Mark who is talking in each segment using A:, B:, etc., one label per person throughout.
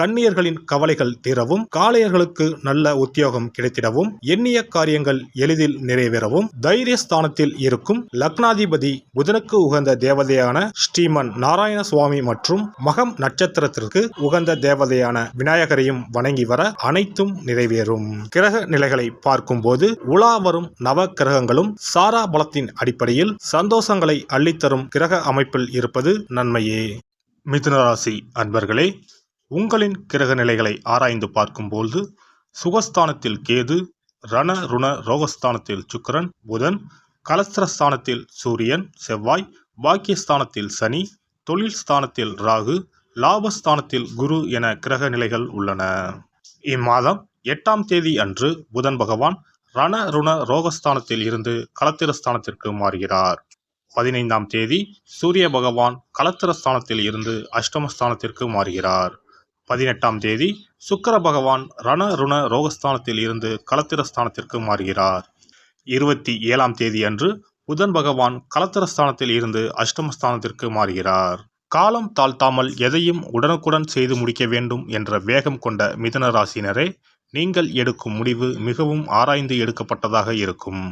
A: கண்ணியர்களின் கவலைகள் தீரவும் காளையர்களுக்கு நல்ல உத்தியோகம் கிடைத்திடவும் எண்ணிய காரியங்கள் எளிதில் நிறைவேறவும் தைரியஸ்தானத்தில் இருக்கும் லக்னாதிபதி புதனுக்கு உகந்த தேவதையான ஸ்ரீமன் நாராயண சுவாமி மற்றும் மகம் நட்சத்திரத்திற்கு உகந்த தேவதையான விநாயகரையும் வணங்கி வர அனைத்தும் நிறைவேறும். கிரக நிலைகளை பார்க்கும்போது உலா வரும் நவ கிரகங்களும் சாரா பலத்தின் அடிப்படையில் சந்தோஷங்களை அள்ளித்தரும் கிரக அமைப்பில் இருப்பது நன்மையே. மிதுனராசி அன்பர்களே உங்களின் கிரக நிலைகளை ஆராய்ந்து பார்க்கும்போது சுகஸ்தானத்தில் கேது ரண ருண ரோகஸ்தானத்தில் சுக்கரன் புதன் கலஸ்திரஸ்தானத்தில் சூரியன் செவ்வாய் பாக்கியஸ்தானத்தில் சனி தொழில் ஸ்தானத்தில் ராகு லாபஸ்தானத்தில் குரு என கிரக நிலைகள் உள்ளன. இம்மாதம் எட்டாம் தேதி அன்று புதன் பகவான் ரண ருண ரோகஸ்தானத்தில் இருந்து கலத்திரஸ்தானத்திற்கு மாறுகிறார். பதினைந்தாம் தேதி சூரிய பகவான் கலத்திரஸ்தானத்தில் இருந்து அஷ்டமஸ்தானத்திற்கு மாறுகிறார். பதினெட்டாம் தேதி சுக்கர பகவான் ரண ருண ரோகஸ்தானத்தில் இருந்து களத்திரஸ்தானத்திற்கு மாறுகிறார். இருபத்தி ஏழாம் தேதி அன்று புதன் பகவான் களத்திரஸ்தானத்தில் இருந்து அஷ்டமஸ்தானத்திற்கு மாறுகிறார். காலம் தாழ்த்தாமல் எதையும் உடனுக்குடன் செய்து முடிக்க வேண்டும் என்ற வேகம் கொண்ட மிதன ராசினரே நீங்கள் எடுக்கும் முடிவு மிகவும் ஆராய்ந்து எடுக்கப்பட்டதாக இருக்கும்.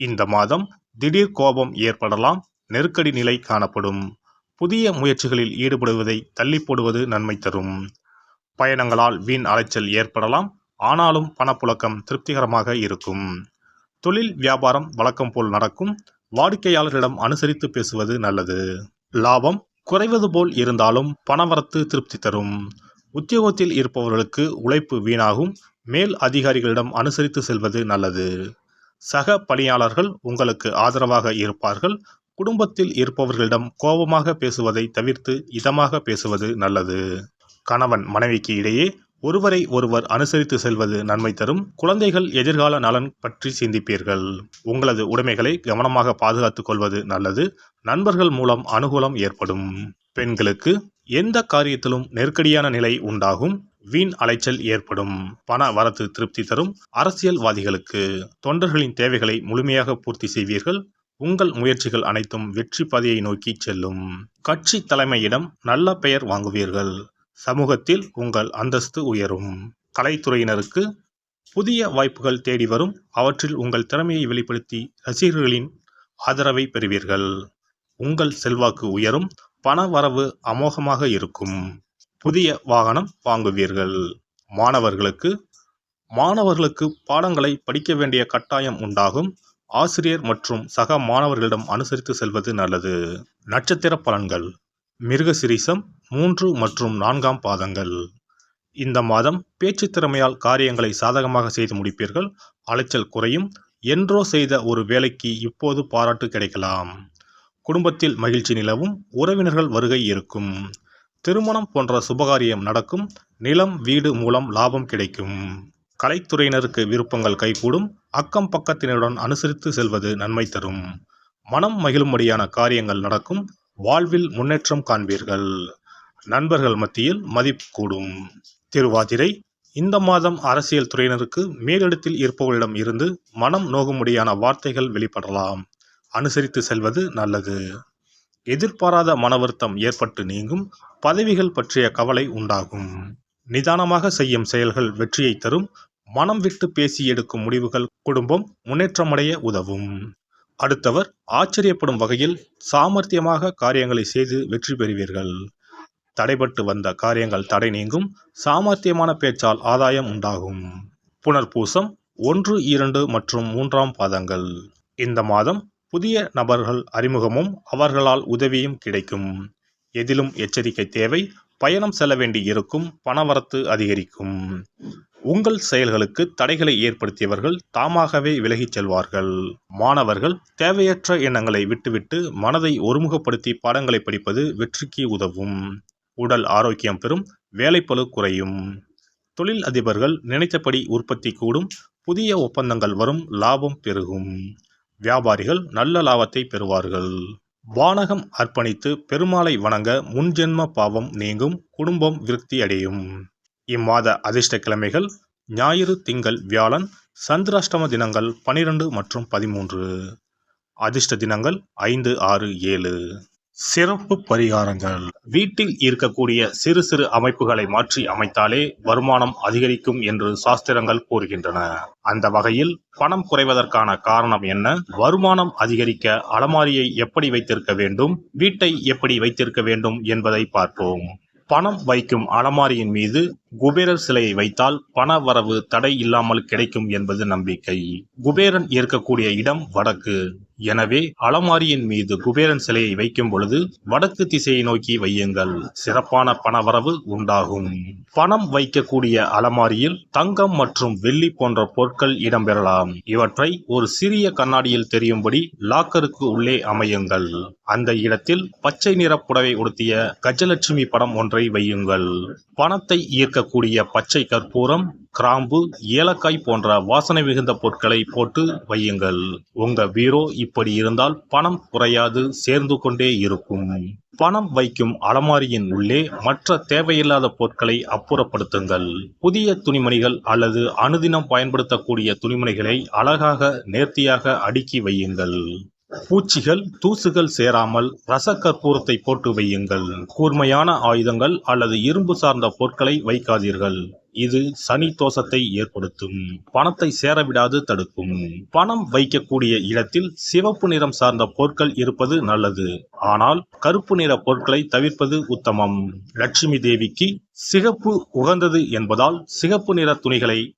A: இந்த மாதம் திடீர் கோபம் ஏற்படலாம் நெருக்கடி நிலை காணப்படும். புதிய முயற்சிகளில் ஈடுபடுவதை தள்ளி போடுவது நன்மை தரும். பயணங்களால் வீண் அலைச்சல் ஏற்படலாம் ஆனாலும் பணப்புழக்கம் திருப்திகரமாக இருக்கும். தொழில் வியாபாரம் வழக்கம் போல் நடக்கும் வாடிக்கையாளர்களிடம் அனுசரித்து பேசுவது நல்லது. லாபம் குறைவது போல் இருந்தாலும் பணவரத்து திருப்தி தரும். உத்தியோகத்தில் இருப்பவர்களுக்கு உழைப்பு வீணாகும் மேல் அதிகாரிகளிடம் அனுசரித்து செல்வது நல்லது. சக பணியாளர்கள் உங்களுக்கு ஆதரவாக இருப்பார்கள் குடும்பத்தில் இருப்பவர்களிடம் கோபமாக பேசுவதை தவிர்த்து இதமாக பேசுவது நல்லது. கணவன் மனைவிக்கு இடையே ஒருவரை ஒருவர் அனுசரித்து செல்வது நன்மை தரும். குழந்தைகள் எதிர்கால நலன் பற்றி சிந்திப்பீர்கள். உங்களது உடைமைகளை கவனமாக பாதுகாத்துக் கொள்வது நல்லது. நண்பர்கள் மூலம் அனுகூலம் ஏற்படும். பெண்களுக்கு எந்த காரியத்திலும் நெருக்கடியான நிலை உண்டாகும். வீண் அலைச்சல் ஏற்படும். பண வரத்து திருப்தி தரும். அரசியல்வாதிகளுக்கு தொண்டர்களின் தேவைகளை முழுமையாக பூர்த்தி செய்வீர்கள். உங்கள் முயற்சிகள் அனைத்தும் வெற்றி பாதையை நோக்கி செல்லும். கட்சி தலைமையிடம் நல்ல பெயர் வாங்குவீர்கள். சமூகத்தில் உங்கள் அந்தஸ்து உயரும். கலைத்துறையினருக்கு புதிய வாய்ப்புகள் தேடி வரும். அவற்றில் உங்கள் திறமையை வெளிப்படுத்தி ரசிகர்களின் ஆதரவை பெறுவீர்கள். உங்கள் செல்வாக்கு உயரும். பண வரவு அமோகமாக இருக்கும். புதிய வாகனம் வாங்குவீர்கள். மாணவர்களுக்கு மாணவர்களுக்கு பாடங்களை படிக்க வேண்டிய கட்டாயம் உண்டாகும். ஆசிரியர் மற்றும் சக மாணவர்களிடம் அனுசரித்து செல்வது நல்லது. நட்சத்திர பலன்கள். மிருகசிரீசம் மூன்று மற்றும் நான்காம் பாதங்கள். இந்த மாதம் பேச்சு திறமையால் காரியங்களை சாதகமாக செய்து முடிப்பீர்கள். அலைச்சல் குறையும். என்றோ செய்த ஒரு வேலைக்கு இப்போது பாராட்டு கிடைக்கலாம். குடும்பத்தில் மகிழ்ச்சி நிலவும். உறவினர்கள் வருகை இருக்கும். திருமணம் போன்ற சுபகாரியம் நடக்கும். நிலம் வீடு மூலம் லாபம் கிடைக்கும். கலைத்துறையினருக்கு விருப்பங்கள் கைகூடும் அக்கம் பக்கத்தினருடன் அனுசரித்து செல்வது நன்மை தரும். மனம் மகிழும்படியான காரியங்கள் நடக்கும் வாழ்வில் முன்னேற்றம் காண்பீர்கள். நண்பர்கள் மத்தியில் மதிப்பு கூடும். திருவாதிரை இந்த மாதம் அரசியல் துறையினருக்கு மேலிடத்தில் இருப்பவர்களிடம் இருந்து மனம் நோகும்படியான வார்த்தைகள் வெளிப்படலாம். அனுசரித்து செல்வது நல்லது. எதிர்பாராத மன வருத்தம் ஏற்பட்டு நீங்கும் பதவிகள் பற்றிய கவலை உண்டாகும். நிதானமாக செய்யும் செயல்கள் வெற்றியை தரும் மனம் விட்டு பேசி எடுக்கும் முடிவுகள் குடும்பம் முன்னேற்றமடைய உதவும். அடுத்தவர் ஆச்சரியப்படும் வகையில் சாமர்த்தியமாக காரியங்களை செய்து வெற்றி பெறுவீர்கள். தடைபட்டு வந்த காரியங்கள் தடை நீங்கும் சாமர்த்தியமான பேச்சால் ஆதாயம் உண்டாகும். புனர்பூசம் ஒன்று இரண்டு மற்றும் மூன்றாம் பாதங்கள். இந்த மாதம் புதிய நபர்கள் அறிமுகமும் அவர்களால் உதவியும் கிடைக்கும். எதிலும் எச்சரிக்கை தேவை பயணம் செல்ல வேண்டி இருக்கும் பணவரத்து அதிகரிக்கும். உங்கள் செயல்களுக்கு தடைகளை ஏற்படுத்தியவர்கள் தாமாகவே விலகிச் செல்வார்கள். மாணவர்கள் தேவையற்ற எண்ணங்களை விட்டுவிட்டு மனதை ஒருமுகப்படுத்தி பாடங்களை படிப்பது வெற்றிக்கு உதவும். உடல் ஆரோக்கியம் பெறும் வேலைப்பளு குறையும். தொழில் அதிபர்கள் நினைத்தபடி உற்பத்தி கூடும் புதிய ஒப்பந்தங்கள் வரும் லாபம் பெருகும். வியாபாரிகள் நல்ல லாபத்தை பெறுவார்கள். வானகம் அர்ப்பணித்து பெருமாளை வணங்க முன்ஜென்ம பாவம் நீங்கும் குடும்பம் விருத்தி அடையும். இம்மாத அதிர்ஷ்ட கிழமைகள் ஞாயிறு திங்கள் வியாழன் சந்திராஷ்டம தினங்கள் பனிரெண்டு மற்றும் பதிமூன்று. அதிர்ஷ்ட தினங்கள் ஐந்து ஆறு ஏழு. சிறப்பு பரிகாரங்கள். வீட்டில் இருக்கக்கூடிய சிறு சிறு அமைப்புகளை மாற்றி அமைத்தாலே வருமானம் அதிகரிக்கும் என்று சாஸ்திரங்கள் கூறுகின்றன. அந்த வகையில் பணம் குறைவதற்கான காரணம் என்ன? வருமானம் அதிகரிக்க அலமாரியை எப்படி வைத்திருக்க வேண்டும்? வீட்டை எப்படி வைத்திருக்க வேண்டும் என்பதை பார்ப்போம். பணம் வைக்கும் அலமாரியின் மீது குபேரர் சிலையை வைத்தால் பண வரவு தடை இல்லாமல் கிடைக்கும் என்பது நம்பிக்கை. குபேரன் இருக்கக்கூடிய இடம் வடக்கு. எனவே அலமாரியின் மீது குபேரன் சிலையை வைக்கும் பொழுது வடக்கு திசையை நோக்கி வையுங்கள். சிறப்பான பணவரவு உண்டாகும். பணம் வைக்கக்கூடிய அலமாரியில் தங்கம் மற்றும் வெள்ளி போன்ற பொருட்கள் இடம்பெறலாம். இவற்றை ஒரு சிறிய கண்ணாடியில் தெரியும்படி லாக்கருக்கு உள்ளே அமையுங்கள். அந்த இடத்தில் பச்சை நிற புடவை உடுத்திய கஜலட்சுமி படம் ஒன்றை வையுங்கள். பணத்தை ஈர்க்கக்கூடிய பச்சை கற்பூரம் கிராம்பு ஏலக்காய் போன்ற வாசனை மிகுந்த பொருட்களை போட்டு வையுங்கள். உங்க பீரோ இப்படி இருந்தால் பணம் குறையாது சேர்ந்து கொண்டே இருக்கும். பணம் வைக்கும் அலமாரியின் உள்ளே மற்ற தேவையில்லாத பொருட்களை அப்புறப்படுத்துங்கள். புதிய துணிமணிகள் அல்லது அனுதினம் பயன்படுத்தக்கூடிய துணிமணிகளை அழகாக நேர்த்தியாக அடுக்கி வையுங்கள். பூச்சிகள் தூசுகள் சேராமல் ரசக்கற்பூரத்தை போட்டு வையுங்கள். கூர்மையான ஆயுதங்கள் அல்லது இரும்பு சார்ந்த பொருட்களை வைக்காதீர்கள். இது சனி தோஷத்தை ஏற்படுத்தும். பணத்தை சேரவிடாது தடுக்கும். பணம் வைக்கக்கூடிய இடத்தில் சிவப்பு நிறம் சார்ந்த பொருட்கள் இருப்பது நல்லது. ஆனால் கருப்பு நிற பொருட்களை தவிர்ப்பது உத்தமம். லட்சுமி தேவிக்கு சிகப்பு உகந்தது என்பதால் சிகப்பு நிற துணிகளை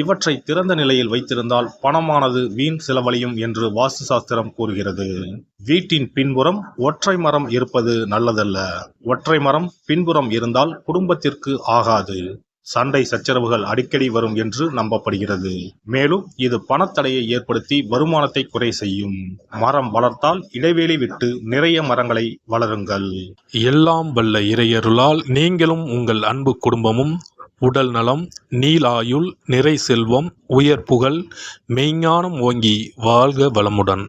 A: இவற்றை திறந்த நிலையில் வைத்திருந்தால் பணமானது வீண் செலவழியும் என்று வாஸ்து சாஸ்திரம் கூறுகிறது. வீட்டின் பின்புறம் ஒற்றை மரம் இருப்பது நல்லதல்ல. ஒற்றை மரம் பின்புறம் இருந்தால் குடும்பத்திற்கு ஆகாது. சண்டை சச்சரவுகள் அடிக்கடி வரும் என்று நம்பப்படுகிறது. மேலும் இது பணத்தடையை ஏற்படுத்தி வருமானத்தை குறை செய்யும். மரம் வளர்த்தால் இடைவெளி விட்டு நிறைய மரங்களை வளருங்கள்.
B: எல்லாம் வல்ல இறையருளால் நீங்களும் உங்கள் அன்பு குடும்பமும் உடல் நலம் நீலாயுள் நிறை செல்வம் உயர் புகழ் மெய்ஞானம் ஓங்கி வாழ்க வளமுடன்.